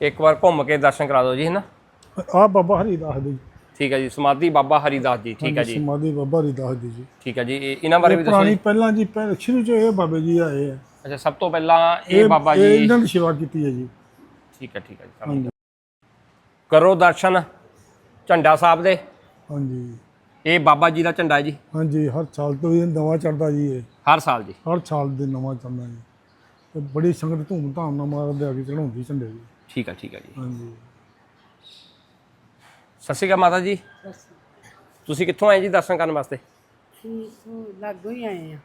ਇੱਕ ਵਾਰ ਘੁੰਮ ਕੇ ਦਰਸ਼ਨ ਕਰਾ ਦਿਓ ਜੀ ਹੈ ਨਾ ਆ ਬਾਬਾ ਹਰੀਦਾਸ ਦੀ ਠੀਕ ਹੈ ਜੀ ਸਮਾਧੀ ਬਾਬਾ ਹਰੀਦਾਸ ਜੀ ਠੀਕ ਹੈ ਜੀ। ਸਮਾਧੀ ਬਾਬਾ ਹਰੀਦਾਸ ਦੀ ਜੀ। ਠੀਕ ਹੈ ਜੀ ਇਹ- ਇਹਨਾਂ ਬਾਰੇ ਵੀ ਦੱਸੋ ਪੁਰਾਣੀ ਜੀ। ਪਹਿਲਾਂ ਜੀ ਪਹਿਲਾਂ ਸ਼ੁਰੂ ਚ ਇਹ ਬਾਬੇ ਜੀ ਆਏ ਆ। ਅੱਛਾ ਸਭ ਤੋਂ ਪਹਿਲਾਂ ਇਹ ਬਾਬਾ ਇਹ ਜੀ ਇਹਨਾਂ ਦੀ ਸੇਵਾ ਕੀਤੀ ਹੈ ਜੀ। ਠੀਕ ਹੈ ਠੀਕ ਹੈ ਜੀ ਹਾਂਜੀ। ਕਰੋ ਦਰਸ਼ਨ ਝੰਡਾ ਸਾਹਿਬ ਦੇ। ਹਾਂਜੀ। ਇਹ ਬਾਬਾ ਜੀ ਦਾ ਝੰਡਾ ਹੈ ਜੀ। ਹਾਂਜੀ ਹਰ ਸਾਲ ਤੋਂ ਇਹ ਨਵਾਂ ਚੜਦਾ ਜੀ ਇਹ। ਹਰ ਸਾਲ ਜੀ। ਹਰ ਸਾਲ ਦੇ ਨਵਾਂ ਚੜਦਾ ਜੀ। ਤੇ ਬੜੀ ਸੰਗਤ ਧੂਮ ਧਾਮ ਨਾਲ ਮਾਰ ਦੇ ਅੱਗੇ ਚੜਾਉਂਦੀ ਝੰਡੇ ਜੀ। ਠੀਕ ਹੈ ਠੀਕ ਹੈ ਜੀ। ਹਾਂਜੀ। ਸਤਿ ਸ਼੍ਰੀ ਅਕਾਲ ਮਾਤਾ ਜੀ। ਤੁਸੀਂ ਕਿੱਥੋਂ ਆਏ ਜੀ ਦਰਸ਼ਨ ਕਰਨ ਵਾਸਤੇ? ਲਾਗੋਂ ਹੀ ਆਏ ਆ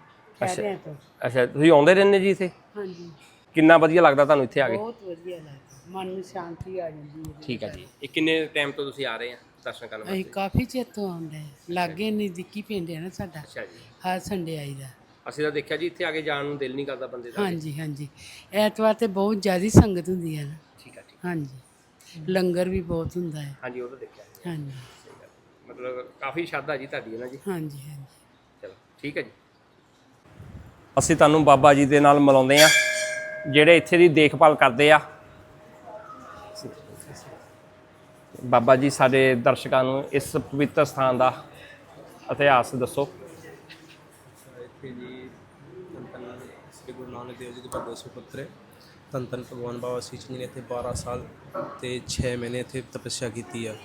ਸ਼ਹਿਰਿਆਂ ਤੋਂ। ਅੱਛਾ ਤੁਸੀਂ ਆਉਂਦੇ ਰਹਿੰਦੇ ਜੀ ਇੱਥੇ? ਹਾਂਜੀ। ਕਿੰਨਾ ਵਧੀਆ ਲੱਗਦਾ ਤੁਹਾਨੂੰ ਇੱਥੇ ਆ ਕੇ? ਬਹੁਤ ਵਧੀਆ ਲੱਗਦਾ। ਮਨ ਨੂੰ ਸ਼ਾਂਤੀ ਆ ਜਾਂਦੀ ਹੈ। ਠੀਕ ਹੈ ਜੀ। ਇਹ ਕਿੰਨੇ ਟਾਈਮ ਤੋਂ ਤੁਸੀਂ ਆ ਰਹੇ ਆ ਦਰਸ਼ਨ ਕਰਨ ਅਸੀਂ ਕਾਫੀ ਚਿਰ ਤੋਂ ਆਉਂਦੇ ਹਾਂ। ਲਾਗੇ ਨਜ਼ਦੀਕੀ ਪਿੰਡ ਹੈ ਨਾ ਸਾਡਾ। ਅੱਛਾ ਜੀ। ਹਰ ਸੰਡੇ ਆਈਦਾ। ਅਸੀਂ ਤਾਂ ਦੇਖਿਆ ਜੀ ਇੱਥੇ ਆ ਕੇ ਜਾਣ ਨੂੰ ਦਿਲ ਨਹੀਂ ਕਰਦਾ ਬੰਦੇ ਦਾ। ਹਾਂਜੀ ਹਾਂਜੀ। ਐਤਵਾਰ ਤੇ ਬਹੁਤ ਜ਼ਿਆਦਾ ਸੰਗਤ ਹੁੰਦੀ ਹੈ ਨਾ। ਠੀਕ ਹੈ ਠੀਕ ਹਾਂਜੀ। ਲੰਗਰ ਵੀ ਬਹੁਤ ਹੁੰਦਾ ਹੈ। ਹਾਂਜੀ ਉਹ ਤਾਂ ਦੇਖਿਆ ਜੀ। ਹਾਂਜੀ। ਮਤਲਬ ਕਾਫੀ ਸ਼ਰਧਾ ਜੀ ਤੁਹਾਡੀ ਹੈ ਨਾ ਜੀ। ਹਾਂਜੀ ਹਾਂਜੀ। ਚਲੋ ਠੀਕ ਹੈ ਜੀ। ਅਸੀਂ ਤੁਹਾਨੂੰ ਬਾਬਾ ਜੀ ਦੇ ਨਾਲ ਮਿਲਾਉਂਦੇ ਆ ਜਿਹੜੇ ਇੱਥੇ ਦੀ ਦੇਖਭਾਲ ਕਰਦੇ ਆ। ਬਾਬਾ ਜੀ ਸਾਡੇ ਦਰਸ਼ਕਾਂ ਨੂੰ ਇਸ ਪਵਿੱਤਰ ਸਥਾਨ ਦਾ ਇਤਿਹਾਸ ਦੱਸੋ। ਜੀ ਧੰਨ ਧੰਨ ਸ੍ਰੀ ਗੁਰੂ ਨਾਨਕ ਦੇਵ ਜੀ ਦੇ ਭਗਤ ਸੁਪੁੱਤਰ ਧੰਨ ਧੰਨ ਭਗਵਾਨ ਬਾਬਾ ਸੀਚ ਜੀ ਨੇ ਇੱਥੇ 12 ਸਾਲ ਤੇ 6 ਮਹੀਨੇ ਇੱਥੇ ਤਪੱਸਿਆ ਕੀਤੀ ਆ।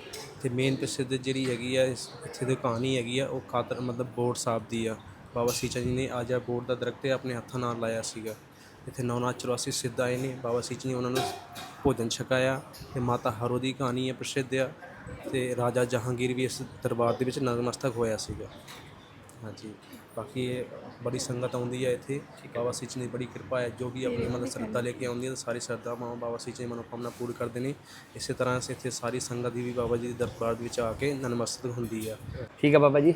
ਤੇ ਮੇਨ ਪ੍ਰਸਿੱਧ ਜਿਹੜੀ ਹੈਗੀ ਆ, ਇਸ ਇੱਥੇ ਦੀ ਕਹਾਣੀ ਹੈਗੀ ਆ, ਉਹ ਖਾਤਰ ਮਤਲਬ ਬੋਰਡ ਸਾਹਿਬ ਦੀ ਆ। ਬਾਬਾ ਸੀਚਾ ਜੀ ਨੇ ਅੱਜ ਆ ਬੋਰਡ ਦਾ ਦਰਖਤ ਆਪਣੇ ਹੱਥਾਂ ਨਾਲ ਲਾਇਆ ਸੀਗਾ। ਇੱਥੇ 984 ਸਿੱਧ ਆਏ ਨੇ, ਬਾਬਾ ਸੀਚ ਨੇ ਉਹਨਾਂ ਨੂੰ ਭੋਜਨ ਛਕਾਇਆ ਤੇ ਮਾਤਾ ਹਰੋ ਦੀ ਕਹਾਣੀ ਹੈ ਪ੍ਰਸਿੱਧ ਆ ਤੇ ਰਾਜਾ ਜਹਾਂਗੀਰ ਵੀ ਇਸ ਦਰਬਾਰ ਦੇ ਵਿੱਚ ਨਤਮਸਤਕ ਹੋਇਆ ਸੀਗਾ। ਹਾਂਜੀ। ਬਾਕੀ ਇਹ ਬੜੀ ਸੰਗਤ ਆਉਂਦੀ ਹੈ ਇੱਥੇ। ਬਾਬਾ ਸਿਚ ਦੀ ਬੜੀ ਕਿਰਪਾ ਹੈ ਜੋ ਵੀ ਆਪਣੀ ਮਤਲਬ ਸ਼ਰਧਾ ਲੈ ਕੇ ਆਉਂਦੀ ਹੈ ਤਾਂ ਸਾਰੀ ਸ਼ਰਧਾ ਮਾਂ ਬਾਬਾ ਸਿਚ ਦੀ ਮਨੋਕਾਮਨਾ ਪੂਰੀ ਕਰਦੇ ਨੇ। ਇਸੇ ਤਰ੍ਹਾਂ ਅਸੀਂ ਇੱਥੇ ਸਾਰੀ ਸੰਗਤ ਦੀ ਵੀ ਬਾਬਾ ਜੀ ਦੇ ਦਰਬਾਰ ਦੇ ਵਿੱਚ ਆ ਕੇ ਨਤਮਸਤਕ ਹੁੰਦੀ ਆ। ਠੀਕ ਹੈ ਬਾਬਾ ਜੀ।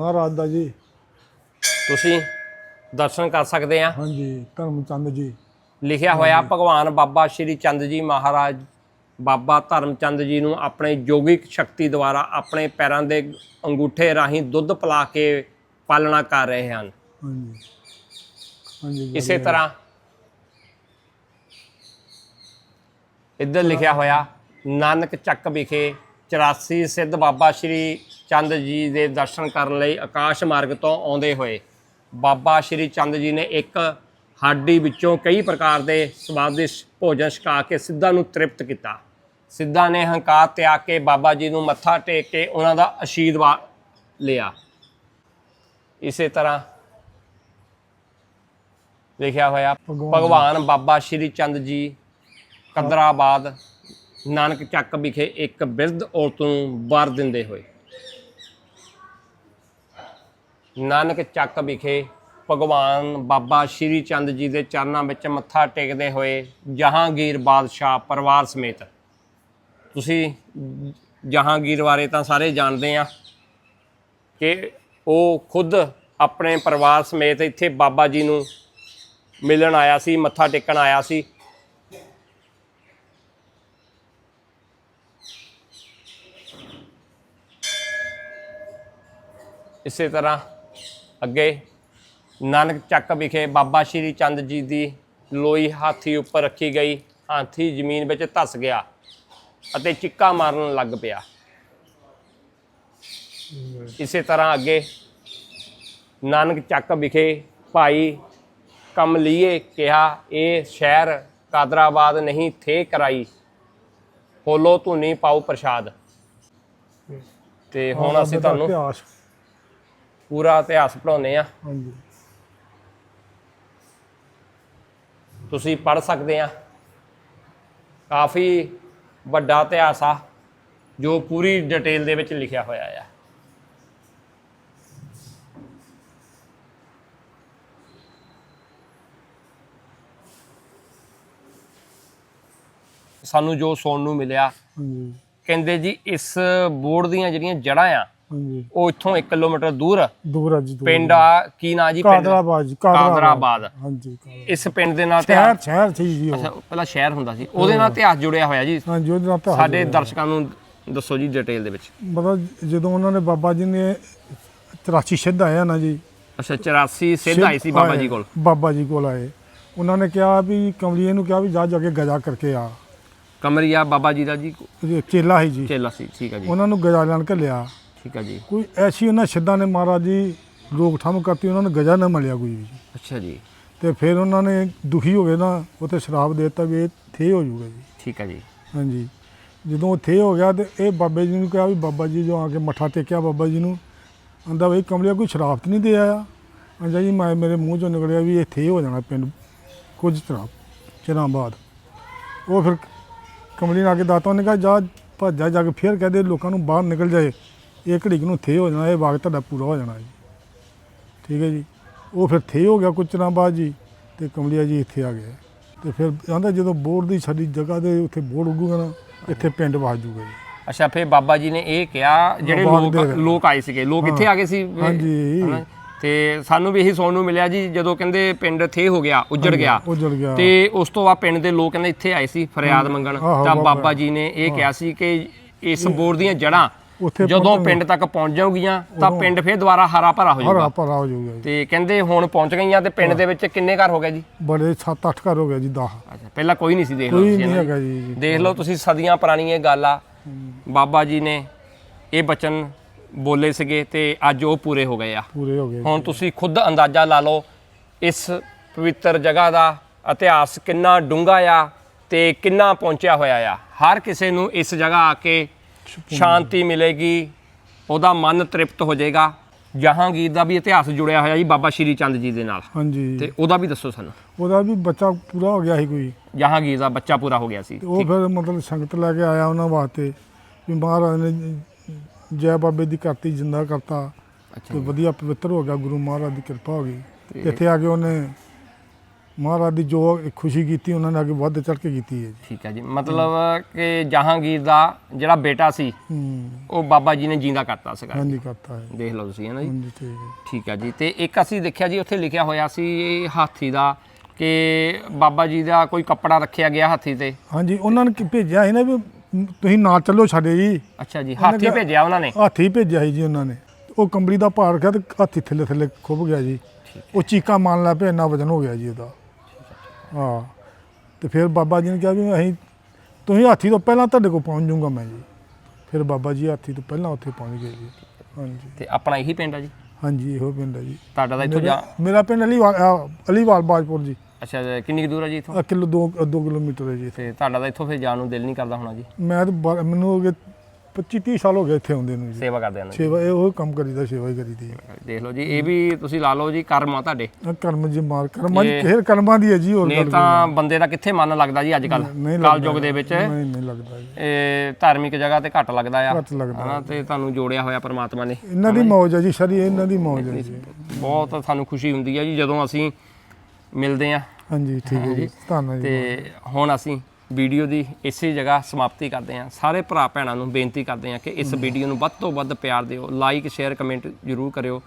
ਮਹਾਰਾਜ ਦਾ ਜੀ। ਤੁਸੀਂ ਦਰਸ਼ਨ ਕਰ ਸਕਦੇ ਆ? ਹਾਂਜੀ ਧਰਮ ਚੰਦ ਜੀ। ਲਿਖਿਆ ਹੋਇਆ ਭਗਵਾਨ ਬਾਬਾ ਸ਼੍ਰੀ ਚੰਦ ਜੀ ਮਹਾਰਾਜ ਬਾਬਾ ਧਰਮਚੰਦ ਜੀ ਨੂੰ ਆਪਣੇ ਯੋਗਿਕ ਸ਼ਕਤੀ ਦੁਆਰਾ ਆਪਣੇ ਪੈਰਾਂ ਦੇ ਅੰਗੂਠੇ ਰਾਹੀਂ ਦੁੱਧ ਪਿਲਾ ਕੇ ਪਾਲਣਾ ਕਰ ਰਹੇ ਹਨ। ਹਾਂਜੀ। ਹਾਂਜੀ ਇਸੇ ਤਰ੍ਹਾਂ ਇੱਧਰ ਲਿਖਿਆ ਹੋਇਆ ਨਾਨਕ ਚੱਕ ਵਿਖੇ 84 ਸਿੱਧ ਬਾਬਾ ਸ਼੍ਰੀ ਚੰਦ ਜੀ ਦੇ ਦਰਸ਼ਨ ਕਰਨ ਲਈ ਆਕਾਸ਼ ਮਾਰਗ ਤੋਂ ਆਉਂਦੇ ਹੋਏ ਬਾਬਾ ਸ਼੍ਰੀ ਚੰਦ ਜੀ ਨੇ ਇੱਕ ਹਾਡੀ ਵਿੱਚੋਂ ਕਈ ਪ੍ਰਕਾਰ ਦੇ ਸਵਾਦਿਸ਼ਟ ਭੋਜਨ ਛਕਾ ਕੇ ਸਿੱਧਾ ਨੂੰ ਤ੍ਰਿਪਤ ਕੀਤਾ। ਸਿੱਧਾ ਨੇ ਹੰਕਾਰ ਤਿਆਗ ਕੇ ਬਾਬਾ ਜੀ ਨੂੰ ਮੱਥਾ ਟੇਕ ਕੇ ਉਹਨਾਂ ਦਾ ਆਸ਼ੀਰਵਾਦ ਲਿਆ। ਇਸੇ ਤਰ੍ਹਾਂ ਲਿਖਿਆ ਹੋਇਆ ਭਗਵਾਨ ਬਾਬਾ ਸ਼੍ਰੀ ਚੰਦ ਜੀ ਕਦਰਾਬਾਦ ਨਾਨਕ ਚੱਕ ਵਿਖੇ ਇੱਕ ਬਿਰਧ ਔਰਤ ਨੂੰ ਵਰ ਦਿੰਦੇ ਹੋਏ। ਨਾਨਕ ਚੱਕ ਵਿਖੇ ਭਗਵਾਨ ਬਾਬਾ ਸ਼੍ਰੀ ਚੰਦ ਜੀ ਦੇ ਚਰਨਾਂ ਵਿੱਚ ਮੱਥਾ ਟੇਕਦੇ ਹੋਏ ਜਹਾਂਗੀਰ ਬਾਦਸ਼ਾਹ ਪਰਿਵਾਰ ਸਮੇਤ ਤੁਸੀਂ ਜਹਾਂਗੀਰ ਬਾਰੇ ਤਾਂ ਸਾਰੇ ਜਾਣਦੇ ਆ ਕਿ ਉਹ ਖੁਦ ਆਪਣੇ ਪਰਿਵਾਰ ਸਮੇਤ ਇੱਥੇ ਬਾਬਾ ਜੀ ਨੂੰ ਮਿਲਣ ਆਇਆ ਸੀ, ਮੱਥਾ ਟੇਕਣ ਆਇਆ ਸੀ। ਇਸੇ ਤਰ੍ਹਾਂ ਅੱਗੇ ਨਾਨਕ ਚੱਕ ਵਿਖੇ ਬਾਬਾ ਸ਼੍ਰੀ ਚੰਦ ਜੀ ਦੀ ਲੋਈ ਹਾਥੀ ਉੱਪਰ ਰੱਖੀ ਗਈ, ਹਾਥੀ ਜ਼ਮੀਨ ਵਿੱਚ ਧਸ ਗਿਆ। ਅਤੇ ਚਿੱਕਾ ਮਾਰਨ ਲੱਗ ਪਿਆ। ਇਸੇ ਤਰ੍ਹਾਂ ਅੱਗੇ ਨਾਨਕ ਚੱਕ ਵਿਖੇ ਭਾਈ ਕੰਮ ਲਈਏ ਕਿਹਾ ਇਹ ਸ਼ਹਿਰ ਕਾਦਰਾਬਾਦ ਨਹੀਂ ਥੇ ਕਰਾਈ। ਹੋਲੋ ਧੁਨੀ ਪਾਉ ਪ੍ਰਸ਼ਾਦ। ਤੇ ਹੁਣ ਅਸੀਂ ਤੁਹਾਨੂੰ ਇਤਿਹਾਸ। ਪੂਰਾ ਇਤਿਹਾਸ ਪੜਾਉਨੇ ਆ ਹਾਂਜੀ। ਤੁਸੀਂ ਪੜ ਸਕਦੇ ਆ ਕਾਫੀ ਵੱਡਾ ਇਤਿਹਾਸ ਆ ਜੋ ਪੂਰੀ ਡਿਟੇਲ ਦੇ ਵਿੱਚ ਲਿਖਿਆ ਹੋਇਆ ਆ। ਸਾਨੂੰ ਜੋ ਸੁਣਨ ਨੂੰ ਮਿਲਿਆ ਕਹਿੰਦੇ ਜੀ ਇਸ ਬੋਰਡ ਦੀਆਂ ਜਿਹੜੀਆਂ ਜੜ੍ਹਾਂ ਆ ਹਾਂਜੀ। ਉਹ ਇੱਥੋਂ 1 ਕਿਲੋਮੀਟਰ ਦੂਰ ਦੂਰ ਆ ਜੀ ਦੂਰ ਪਿੰਡ ਆ। ਕੀ ਨਾਂ ਜੀ? ਪਿੰਡ? ਕਾਦਰਾਬਾਦ ਜੀ ਕਾਦਰਾਬਾਦ। ਹਾਂਜੀ। ਇਸ ਪਿੰਡ ਦੇ ਨਾਲ ਸ਼ਹਿਰ ਸ਼ਹਿਰ ਸੀ ਜੀ ਉਹ। ਪਹਿਲਾਂ ਸ਼ਹਿਰ ਹੁੰਦਾ ਸੀ। ਉਹਦੇ ਨਾਲ ਇਤਿਹਾਸ ਜੁੜਿਆ ਹੋਇਆ ਜੀ। ਹਾਂਜੀ ਉਹਦੇ ਨਾਲ ਸਾਡੇ ਦਰਸ਼ਕਾਂ ਨੂੰ ਦੱਸੋ ਜੀ ਡਿਟੇਲ ਦੇ ਵਿੱਚ। ਮਤਲਬ ਜਦੋਂ ਉਹਨਾਂ ਨੇ ਬਾਬਾ ਜੀ ਨੇ 84 ਸਿੱਧ ਆਇਆ ਨਾ ਜੀ। ਅੱਛਾ 84 ਸਿੱਧ ਆਈ ਸੀ ਬਾਬਾ ਜੀ ਕੋਲ। ਬਾਬਾ ਜੀ ਕੋਲ ਆਏ। ਉਹਨਾਂ ਨੇ ਕਿਹਾ ਵੀ ਕਮਲੀਏ ਨੂੰ ਕਿਹਾ ਵੀ ਜਾ ਜਾ ਕੇ ਗਜਾ ਕਰਕੇ ਆ। ਕਮਰੀਆ ਬਾਬਾ ਜੀ ਦਾ ਜੀ ਚੇਲਾ ਸੀ ਜੀ। ਚੇਲਾ ਸੀ ਠੀਕ ਹੈ ਜੀ। ਉਹਨਾਂ ਨੂੰ ਗਜਾ ਲੈਣ ਘੱਲਿਆ ਠੀਕ ਹੈ ਜੀ। ਕੋਈ ਐਸੀ ਉਹਨਾਂ ਸਿੱਧਾਂ ਨੇ ਮਹਾਰਾਜ ਜੀ ਰੋਕਥਾਮ ਕਰਤੀ ਉਹਨਾਂ ਨੂੰ ਗਜਾ ਨਾ ਮਿਲਿਆ ਕੋਈ ਵੀ। ਅੱਛਾ ਜੀ। ਤੇ ਫਿਰ ਉਹਨਾਂ ਨੇ ਦੁਖੀ ਹੋ ਗਏ ਨਾ ਉੱਥੇ ਸ਼ਰਾਬ ਦੇ ਦਿੱਤਾ ਵੀ ਇਹ ਥੇ ਹੋ ਜਾਊਗਾ ਜੀ। ਠੀਕ ਹੈ ਜੀ। ਹਾਂਜੀ। ਜਦੋਂ ਥੇ ਹੋ ਗਿਆ ਤੇ ਇਹ ਬਾਬੇ ਜੀ ਨੂੰ ਕਿਹਾ ਵੀ ਬਾਬਾ ਜੀ ਜੋ ਆ ਕੇ ਮੱਥਾ ਟੇਕਿਆ ਬਾਬਾ ਜੀ ਨੂੰ ਆਂਦਾ ਬਈ ਕਮਲਿਆ ਕੋਈ ਸ਼ਰਾਬ ਤਾਂ ਨਹੀਂ ਦੇ ਆਇਆ? ਆਂਦਾ ਜੀ ਮੈਂ ਮੇਰੇ ਮੂੰਹ ਚੋਂ ਨਿਕਲਿਆ ਵੀ ਇਹ ਥੇ ਹੋ ਜਾਣਾ ਪਿੰਡ ਕੁਝ ਚਿਰਾਂ ਚਿਰਾਂ ਬਾਅਦ। ਉਹ ਫਿਰ ਕਮਲੀ ਨਾਲ ਕੇ ਦਾਤਾ ਨੇ ਕਿਹਾ ਜਾ ਭੱਜਾ ਜਾ ਕੇ ਫੇਰ ਕਹਦੇ ਲੋਕਾਂ ਨੂੰ ਬਾਹਰ ਨਿਕਲ ਜਾਏ। ਇਹ ਘੜੀ ਨੂੰ ਥੇ ਹੋ ਜਾਣਾ ਇਹ ਵਾਗ ਤੁਹਾਡਾ ਪੂਰਾ ਹੋ ਜਾਣਾ ਜੀ। ਠੀਕ ਹੈ ਜੀ। ਉਹ ਫਿਰ ਥੇ ਹੋ ਗਿਆ ਕੁਝ ਚਿਰਾਂ ਬਾਅਦ ਜੀ ਤੇ ਕਮਲੀਆ ਜੀ ਇੱਥੇ ਆ ਗਏ। ਤੇ ਫਿਰ ਕਹਿੰਦਾ ਜਦੋਂ ਬੋਰਡ ਦੀ ਸਾਡੀ ਜਗ੍ਹਾ ਦੇ ਉੱਥੇ ਬੋਰਡ ਉੱਗੂਗਾ ਨਾ ਇੱਥੇ ਪਿੰਡ ਵਸ ਜੂਗਾ ਜੀ। ਅੱਛਾ ਫਿਰ ਬਾਬਾ ਜੀ ਨੇ ਇਹ ਕਿਹਾ ਜਿਹੜੇ ਲੋਕ ਲੋਕ ਆਏ ਸੀਗੇ ਲੋਕ ਇੱਥੇ ਆ ਗਏ ਸੀ ਹਾਂਜੀ। ਤੇ ਸਾਨੂੰ ਵੀ ਇਹੀ ਸੁਣਨ ਨੂੰ ਮਿਲਿਆ ਜੀ ਜਦੋਂ ਕਹਿੰਦੇ ਪਿੰਡ ਥੇ ਹੋ ਗਿਆ ਉੱਜੜ ਗਿਆ। ਉੱਜੜ ਗਿਆ। ਤੇ ਉਸ ਤੋਂ ਬਾਅਦ ਪਿੰਡ ਦੇ ਲੋਕ ਕਹਿੰਦੇ ਇੱਥੇ ਆਏ ਸੀ ਫਰਿਆਦ ਮੰਗਣ। ਤਾਂ ਬਾਬਾ- ਜੀ ਨੇ ਇਹ ਕਿਹਾ ਸੀ ਕਿ ਇਸ ਬੋਰ ਦੀਆਂ ਜੜ੍ਹਾਂ ਉੱਥੇ ਜਦੋਂ ਪਿੰਡ ਤੱਕ ਪਹੁੰਚ ਜਾਊਗੀਆਂ ਤਾਂ ਪਿੰਡ ਫੇਰ ਦੁਬਾਰਾ ਹਰਾ ਭਰਾ ਹੋ ਹਰਾ ਜਾਊਗਾ ਭਰਾ ਹੋ ਜਾਊਗਾ ਜੀ। ਤੇ ਕਹਿੰਦੇ ਹੁਣ ਪਹੁੰਚ ਗਈਆਂ ਤੇ ਪਿੰਡ ਦੇ ਵਿੱਚ ਕਿੰਨੇ ਘਰ ਹੋ ਗਏ ਜੀ? ਬੜੇ 7-8 ਘਰ ਹੋ ਗਿਆ ਜੀ 10 ਅੱਛਾ ਪਹਿਲਾਂ ਕੋਈ ਨਹੀਂ ਸੀ ਦੇਖ ਲਓ ਕੋਈ ਤੁਸੀਂ ਨਹੀਂ ਹਨਾ। ਹੈਗਾ ਜੀ ਜੀ। ਦੇਖ ਲਓ ਤੁਸੀਂ ਸਦੀਆਂ ਪੁਰਾਣੀ ਇਹ ਗੱਲ। ਆ ਬਾਬਾ ਜੀ ਨੇ ਇਹ ਬਚਨ ਬੋਲੇ ਸੀਗੇ ਤੇ ਅੱਜ ਉਹ ਪੂਰੇ ਹੋ ਗਏ ਆ। ਪੂਰੇ ਹੋ ਗਏ ਹੁਣ ਤੁਸੀਂ ਖੁਦ ਅੰਦਾਜ਼ਾ ਲਾ ਲਓ ਇਸ ਪਵਿੱਤਰ ਜਗ੍ਹਾ ਦਾ ਇਤਿਹਾਸ ਕਿੰਨਾ ਡੂੰਘਾ ਆ ਤੇ ਕਿੰਨਾ ਪਹੁੰਚਿਆ ਹੋਇਆ ਆ। ਹਰ ਕਿਸੇ ਨੂੰ ਇਸ ਜਗ੍ਹਾ ਆ ਕੇ ਸ਼ਾਂਤੀ ਮਿਲੇਗੀ ਉਹਦਾ ਮਨ ਤ੍ਰਿਪਤ ਹੋ ਜਾਏਗਾ। ਜਹਾਂਗੀਰ ਦਾ ਵੀ ਇਤਿਹਾਸ ਜੁੜਿਆ ਹੋਇਆ ਜੀ ਬਾਬਾ ਸ਼੍ਰੀ ਚੰਦ ਜੀ ਦੇ ਨਾਲ। ਹਾਂਜੀ। ਤੇ ਉਹਦਾ ਵੀ ਦੱਸੋ ਸਾਨੂੰ। ਉਹਦਾ ਵੀ ਬੱਚਾ ਪੂਰਾ ਹੋ ਗਿਆ ਸੀ ਕੋਈ? ਜਹਾਂਗੀਰ ਦਾ ਬੱਚਾ ਪੂਰਾ ਹੋ ਗਿਆ ਸੀ ਤੇ ਉਹ ਫਿਰ ਮਤਲਬ ਸੰਗਤ ਲੈ ਕੇ ਆਇਆ ਉਹਨਾਂ ਵਾਸਤੇ ਵੀ ਮਹਾਰਾਜ ਨੇ ਜੈ ਬਾਬੇ ਦੀ ਕਰਤੀ ਜਿੰਦਾ ਕਰਤਾ। ਤੇ ਵਧੀਆ ਪਵਿੱਤਰ ਹੋ ਗਿਆ ਗੁਰੂ ਮਹਾਰਾਜ ਦੀ ਕਿਰਪਾ ਹੋ ਗਈ। ਤੇ ਇੱਥੇ ਆ ਕੇ ਉਹਨੇ ਮਹਾਰਾਜ ਦੀ ਜੋ ਖੁਸ਼ੀ ਕੀਤੀ ਉਹਨਾਂ ਨੇ ਅੱਗੇ ਵੱਧ ਚੜ ਕੇ ਕੀਤੀ ਹੈ ਜੀ। ਠੀਕ ਹੈ ਜੀ। ਮਤਲਬ ਕਿ ਜਹਾਂਗੀਰ ਦਾ ਜਿਹੜਾ ਬੇਟਾ ਸੀ ਹੂੰ। ਉਹ ਬਾਬਾ ਜੀ ਨੇ ਜਿੰਦਾ ਕਰਤਾ ਸੀਗਾ। ਹਾਂਜੀ ਕਰਤਾ ਹੈ। ਦੇਖ ਲਓ ਤੁਸੀਂ ਹੈ ਨਾ ਜੀ? ਹਾਂਜੀ ਠੀਕ ਹੈ। ਠੀਕ ਹੈ ਜੀ। ਤੇ ਇੱਕ ਅਸੀਂ ਦੇਖਿਆ ਜੀ ਉੱਥੇ ਲਿਖਿਆ ਹੋਇਆ ਸੀ ਇਹ ਹਾਥੀ ਦਾ ਕਿ ਬਾਬਾ ਜੀ ਦਾ ਕੋਈ ਕੱਪੜਾ ਰੱਖਿਆ ਗਿਆ ਹਾਥੀ ਤੇ। ਹਾਂਜੀ ਉਹਨਾਂ ਨੇ ਕੀ ਭੇਜਿਆ ਸੀ ਨਾ ਵੀ ਤੁਸੀਂ ਨਾਲ ਚੱਲੋ ਸਾਡੇ ਜੀ। ਅੱਛਾ ਜੀ ਹਾਥੀ ਕਿਹਾ- ਭੇਜਿਆ ਉਹਨਾਂ ਨੇ? ਹਾਥੀ ਭੇਜਿਆ ਸੀ ਜੀ ਉਹਨਾਂ ਨੇ। ਉਹ ਕੰਬਲੀ ਦਾ ਭਾਰ ਰੱਖਿਆ ਤੇ ਹਾਥੀ ਥੱਲੇ ਥੱਲੇ ਖੁੱਭ ਗਿਆ ਜੀ। ਉਹ ਚੀਕਾਂ ਮਾਰਨ ਲੱਗ ਪਿਆ ਇੰਨਾ ਵਜਨ ਹੋ ਗਿਆ ਜੀ ਉਹਦਾ। ਹਾਂ। ਤੇ ਫਿਰ ਬਾਬਾ ਜੀ ਨੇ ਕਿਹਾ ਵੀ ਅਸੀਂ ਤੁਸੀਂ ਹਾਥੀ ਤੋਂ ਪਹਿਲਾਂ ਤੁਹਾਡੇ ਕੋਲ ਪਹੁੰਚ ਜਾਊਂਗਾ ਮੈਂ ਜੀ। ਫਿਰ ਬਾਬਾ ਜੀ ਹਾਥੀ ਤੋਂ ਪਹਿਲਾਂ ਉੱਥੇ ਪਹੁੰਚ ਗਏ ਜੀ। ਹਾਂਜੀ। ਤੇ ਆਪਣਾ ਇਹੀ ਪਿੰਡ ਆ ਜੀ? ਹਾਂਜੀ ਇਹੋ ਪਿੰਡ ਹੈ ਜੀ। ਤੁਹਾਡਾ ਤਾਂ ਇੱਥੋਂ ਜਾ ਮੇਰਾ- ਮੇਰਾ ਪਿੰਡ ਅਲੀਵਾਲ ਅਲੀਵਾਲ ਬਾਜਪੁਰ ਜੀ। ਅੱਛਾ ਕਿੰਨੀ ਕੁ ਦੂਰ ਆ ਜੀ ਇੱਥੋਂ? ਕਿਲੋ 2 2 ਕਿਲੋਮੀਟਰ ਹੈ ਜੀ। ਤੇ ਤੁਹਾਡਾ ਤਾਂ ਇੱਥੋਂ ਫਿਰ ਜਾਣ ਨੂੰ ਦਿਲ ਨਹੀਂ ਕਰਦਾ ਹੋਣਾ ਜੀ। ਮੈਂ ਤਾਂ ਬਾ- ਮੈਨੂੰ ਗਏ 25 30 ਸਾਲ ਹੋ ਗਏ ਇੱਥੇ ਆਉਂਦੇ ਨੂੰ ਜੀ। ਸੇਵਾ ਕਰਦੇ ਆਂ ਜੀ। ਸੇਵਾ ਇਹ ਉਹ ਕੰਮ ਕਰੀਦਾ ਸੇਵਾ ਹੀ ਕਰੀਦੀ ਹੈ। ਦੇਖ ਲਓ ਜੀ ਇਹ ਵੀ ਤੁਸੀਂ ਲਾ ਲਓ ਜੀ ਕਰਮ ਆ ਤੁਹਾਡੇ। ਆਹ ਕਰਮ ਜੀ ਮਾਰ ਕਰਮਾਂ ਦੀ ਇਹ- ਖੇਰ ਕਰਮਾਂ ਦੀ ਹੈ ਜੀ ਹੋਰ ਨਹੀਂ ਗੱਲ ਤਾਂ ਬੰਦੇ ਦਾ ਕਿੱਥੇ ਮਨ ਲੱਗਦਾ ਜੀ ਅੱਜ ਕੱਲ ਨਹੀਂ ਕਾਲ ਯੁੱਗ ਦੇ ਵਿੱਚ। ਨਹੀਂ ਨਹੀਂ ਲੱਗਦਾ ਜੀ। ਇਹ ਧਾਰਮਿਕ ਜਗ੍ਹਾ ਤੇ ਘੱਟ ਲੱਗਦਾ ਆ। ਘੱਟ ਲੱਗਦਾ ਹਨਾ ਤੇ ਤੁਹਾਨੂੰ ਜੋੜਿਆ ਹੋਇਆ ਪ੍ਰਮਾਤਮਾ ਨੇ। ਇਹਨਾਂ ਦੀ ਮੌਜ ਹੈ ਜੀ ਸਾਰੀ ਇਹਨਾਂ ਦੀ ਮੌਜ ਹੈ ਜੀ। ਬਹੁਤ ਸਾਨੂੰ ਖੁਸ਼ੀ ਹੁੰਦੀ ਹੈ ਜੀ ਜਦੋਂ ਅਸੀਂ ਮਿਲਦੇ ਆ। ਹਾਂਜੀ ਠੀਕ ਹੈ ਜੀ ਧੰਨਵਾਦ ਜੀ। ਤੇ ਹੁਣ ਅਸੀਂ ਵੀਡੀਓ ਦੀ ਇਸੇ ਜਗ੍ਹਾ ਸਮਾਪਤੀ ਕਰਦੇ ਹਾਂ। ਸਾਰੇ ਭਰਾ ਭੈਣਾਂ ਨੂੰ ਬੇਨਤੀ ਕਰਦੇ ਹਾਂ ਕਿ ਇਸ ਵੀਡੀਓ ਨੂੰ ਵੱਧ ਤੋਂ ਵੱਧ ਪਿਆਰ ਦਿਓ ਲਾਈਕ ਸ਼ੇਅਰ ਕਮੈਂਟ ਜ਼ਰੂਰ ਕਰਿਓ।